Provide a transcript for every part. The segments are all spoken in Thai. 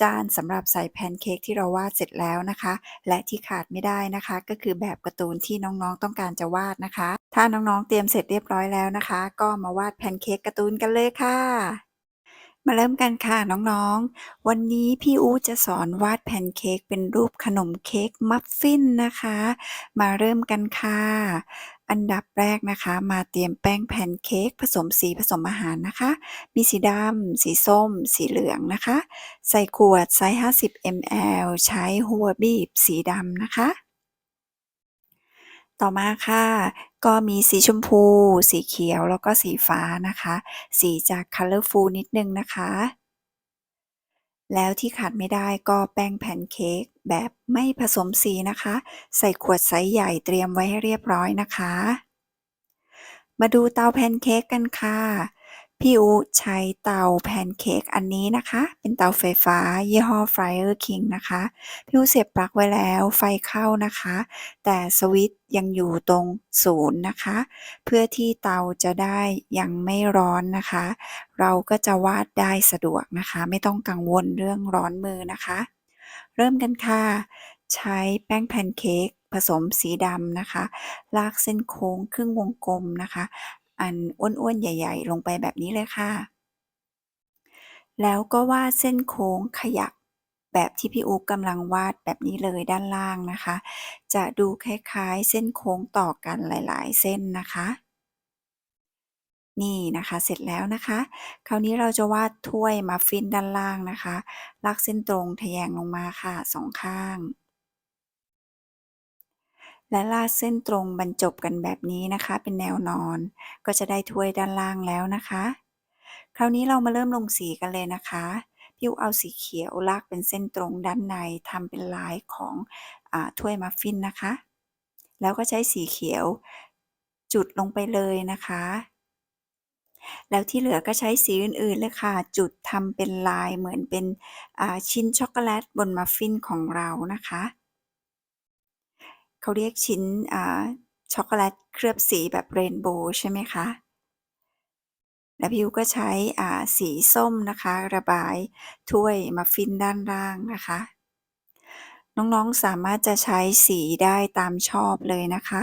จานสำหรับใส่แพนเค้กที่เราวาดเสร็จแล้วนะคะ และที่ขาดไม่ได้นะคะ ก็คือแบบการ์ตูนที่น้องๆต้องการจะวาดนะคะ ถ้าน้องๆเตรียมเสร็จเรียบร้อยแล้วนะคะ ก็มาวาดแพนเค้กการ์ตูนกันเลยค่ะมาเริ่มกันค่ะน้องๆ วันนี้พี่อู๋จะสอนวาดแพนเค้กเป็นรูปขนมเค้กมัฟฟินนะคะ มาเริ่มกันค่ะ อันดับแรกนะคะ มาเตรียมแป้งแพนเค้กผสมสีผสมอาหารนะคะ มีสีดำ สีส้ม สีเหลืองนะคะ ใส่ขวดไซส์50 ml ใช้หัวบีบสีดำนะคะ ต่อมาค่ะ ก็มีสีชมพู สีเขียวแล้วก็สีฟ้านะคะ สีจะ colorful นิดนึงนะคะ แล้วที่ขาดไม่ได้ก็แป้งแพนเค้ก แบบไม่ผสมสีนะคะ ใส่ขวดไซส์ใหญ่เตรียมไว้ให้เรียบร้อยนะคะ มาดูเตาแพนเค้กกันค่ะ พี่อู๋ใช้เตาแพนเค้กอันนี้นะคะ เป็นเตาไฟฟ้า ยี่ห้อ Fire King นะคะ พี่อู๋เสียบปลั๊กไว้แล้วไฟเข้านะคะ แต่สวิตช์ยังอยู่ตรงศูนย์นะคะ เพื่อที่เตาจะได้ยังไม่ร้อนนะคะ เราก็จะวาดได้สะดวกนะคะ ไม่ต้องกังวลเรื่องร้อนมือนะคะ เริ่มกันค่ะ ใช้แป้งแพนเค้กผสมสีดำนะคะ ลากเส้นโค้งครึ่งวงกลมนะคะ อันอ้วนๆ ใหญ่ ๆ ลงไปแบบนี้เลยค่ะ แล้วก็วาดเส้นโค้งขยับแบบที่พี่อู๋กำลังวาดแบบนี้เลยด้านล่างนะคะ จะดูคล้ายๆ เส้นโค้งต่อกันหลาย ๆ เส้นนะคะ นี่นะคะเสร็จแล้วนะคะ คราวนี้เราจะวาดถ้วยมัฟฟินด้านล่างนะคะลากเส้นตรงทะแยงลงมาค่ะ2ข้าง และลากเส้นตรงบรรจบกันแบบนี้นะคะ เป็นแนวนอน ก็จะได้ถ้วยด้านล่างแล้วนะคะ คราวนี้เรามาเริ่มลงสีกันเลยนะคะพี่อู๋เอาสีเขียวลากเป็นเส้นตรงด้านในทำเป็นลายของอถ้วยมัฟฟินนะคะ แล้วก็ใช้สีเขียวจุดลงไปเลยนะคะ แล้วที่เหลือก็ใช้สีอื่นๆเลยค่ะ จุดทำเป็นลายเหมือนเป็นชิ้นช็อกโกแลตบนมัฟฟินของเรานะคะ เขาเรียกชิ้นช็อกโกแลตเคลือบสีแบบเรนโบว์ใช่ไหมคะแล้วพี่อู๋ก็ใช้สีส้มนะคะ ระบายถ้วยมัฟฟินด้านล่างนะคะ น้องๆสามารถจะใช้สีได้ตามชอบเลยนะคะ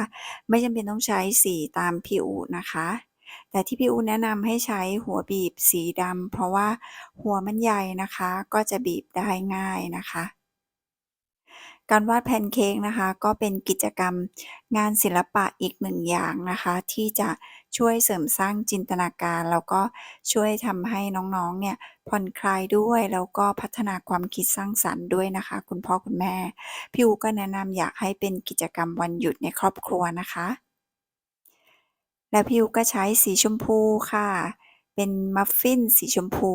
ไม่จำเป็นต้องใช้สีตามพี่อู๋นะคะ แต่ที่พี่อู๋แนะนำให้ใช้หัวบีบสีดำเพราะว่าหัวมันใหญ่นะคะ ก็จะบีบได้ง่ายนะคะ การวาดแพนเค้กนะคะ ก็เป็นกิจกรรมงานศิลปะอีกหนึ่งอย่างนะคะ ที่จะช่วยเสริมสร้างจินตนาการ แล้วก็ช่วยทำให้น้องๆเนี่ยผ่อนคลายด้วยแล้วก็พัฒนาความคิดสร้างสรรค์ด้วยนะคะ คุณพ่อคุณแม่ พี่อู๋ก็แนะนำอยากให้เป็นกิจกรรมวันหยุดในครอบครัวนะคะ แล้วพี่อู๋ก็ใช้สีชมพูค่ะ เป็นมัฟฟินสีชมพู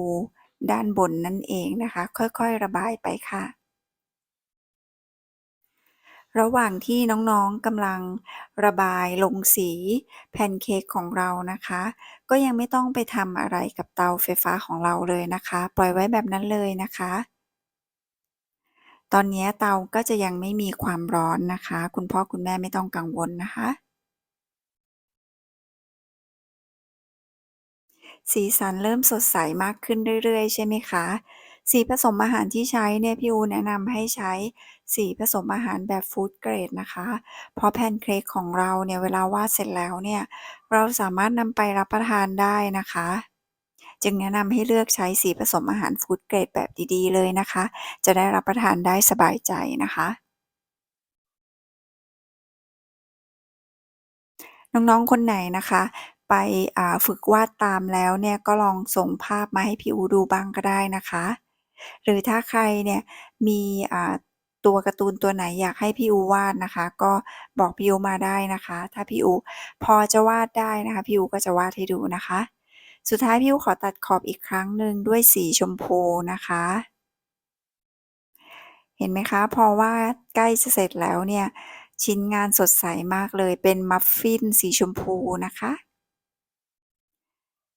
ด้านบนนั่นเองนะคะ ค่อยๆระบายไปค่ะ ระหว่างที่น้องๆกำลังระบายลงสีแพนเค้กของเรานะคะ ก็ยังไม่ต้องไปทำอะไรกับเตาไฟฟ้าของเราเลยนะคะ ปล่อยไว้แบบนั้นเลยนะคะตอนนี้เตาก็จะยังไม่มีความร้อนนะคะ คุณพ่อคุณแม่ไม่ต้องกังวลนะคะ สีสันเริ่มสดใสมากขึ้นเรื่อย ๆ ใช่ไหมคะ สีผสมอาหารที่ใช้เนี่ยพี่อูแนะนำให้ใช้สีผสมอาหารแบบ Food Grade นะคะ เพราะแพนเค้กของเราเนี่ยเวลาวาดเสร็จแล้วเนี่ย เราสามารถนำไปรับประทานได้นะคะ จึงแนะนำให้เลือกใช้สีผสมอาหาร Food Grade แบบดีๆ เลยนะคะ จะได้รับประทานได้สบายใจนะคะ น้อง ๆ คนไหนนะคะ ไปฝึกวาดตามแล้วเนี่ย ก็ลองส่งภาพมาให้พี่อูดูบ้างก็ได้นะคะ หรือถ้าใครเนี่ยมีตัวการ์ตูนตัวไหนอยากให้พี่อูวาดนะคะ ก็บอกพี่อูมาได้นะคะ ถ้าพี่อูพอจะวาดได้นะคะพี่อูก็จะวาดให้ดูนะคะ สุดท้ายพี่อูขอตัดขอบอีกครั้งหนึ่งด้วยสีชมพูนะคะเห็นไหมคะ พอว่าใกล้จะเสร็จแล้วเนี่ย ชิ้นงานสดใสมากเลยเป็นมัฟฟินสีชมพูนะคะ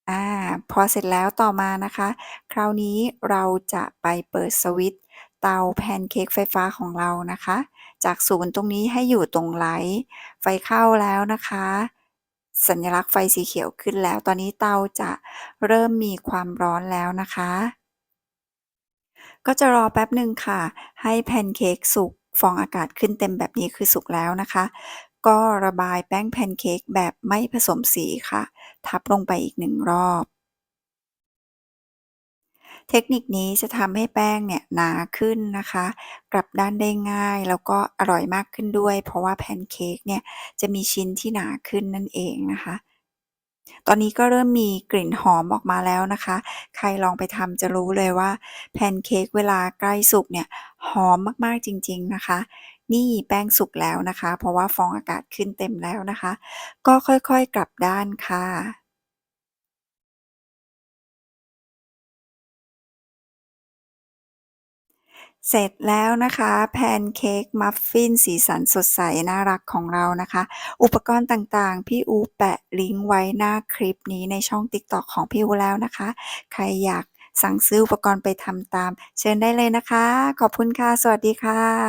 อา พอเสร็จแล้วต่อมานะคะ คราวนี้เราจะไปเปิดสวิตช์เตาแพนเค้กไฟฟ้าของเรานะคะ จากศูนย์ตรงนี้ให้อยู่ตรงไลต์ ไฟเข้าแล้วนะคะ สัญลักษณ์ไฟสีเขียวขึ้นแล้ว ตอนนี้เตาจะเริ่มมีความร้อนแล้วนะคะ ก็จะรอแป๊บหนึ่งค่ะ ให้แพนเค้กสุก ฟองอากาศขึ้นเต็มแบบนี้คือสุกแล้วนะคะ ก็ระบายแป้งแพนเค้กแบบไม่ผสมสีค่ะ ทับลงไปอีก1รอบ เทคนิคนี้จะทำให้แป้งเนี่ยหนาขึ้นนะคะ กลับด้านได้ง่ายแล้วก็อร่อยมากขึ้นด้วย เพราะว่าแพนเค้กเนี่ยจะมีชิ้นที่หนาขึ้นนั่นเองนะคะตอนนี้ก็เริ่มมีกลิ่นหอมออกมาแล้วนะคะ ใครลองไปทำจะรู้เลยว่า แพนเค้กเวลาใกล้สุกเนี่ย หอมมากๆจริง ๆนะคะ นี่แป้งสุกแล้วนะคะ เพราะว่าฟองอากาศขึ้นเต็มแล้วนะคะ ก็ค่อยๆกลับด้านค่ะเสร็จแล้วนะคะแพนเค้กมัฟฟินสีสันสดใส น่ารักของเรานะคะ อุปกรณ์ต่างๆ พี่อูแปะลิงก์ไว้หน้าคลิปนี้ในช่อง TikTok ของพี่อูแล้วนะคะ ใครอยากสั่งซื้ออุปกรณ์ไปทำตาม เชิญได้เลยนะคะ ขอบคุณค่ะ สวัสดีค่ะ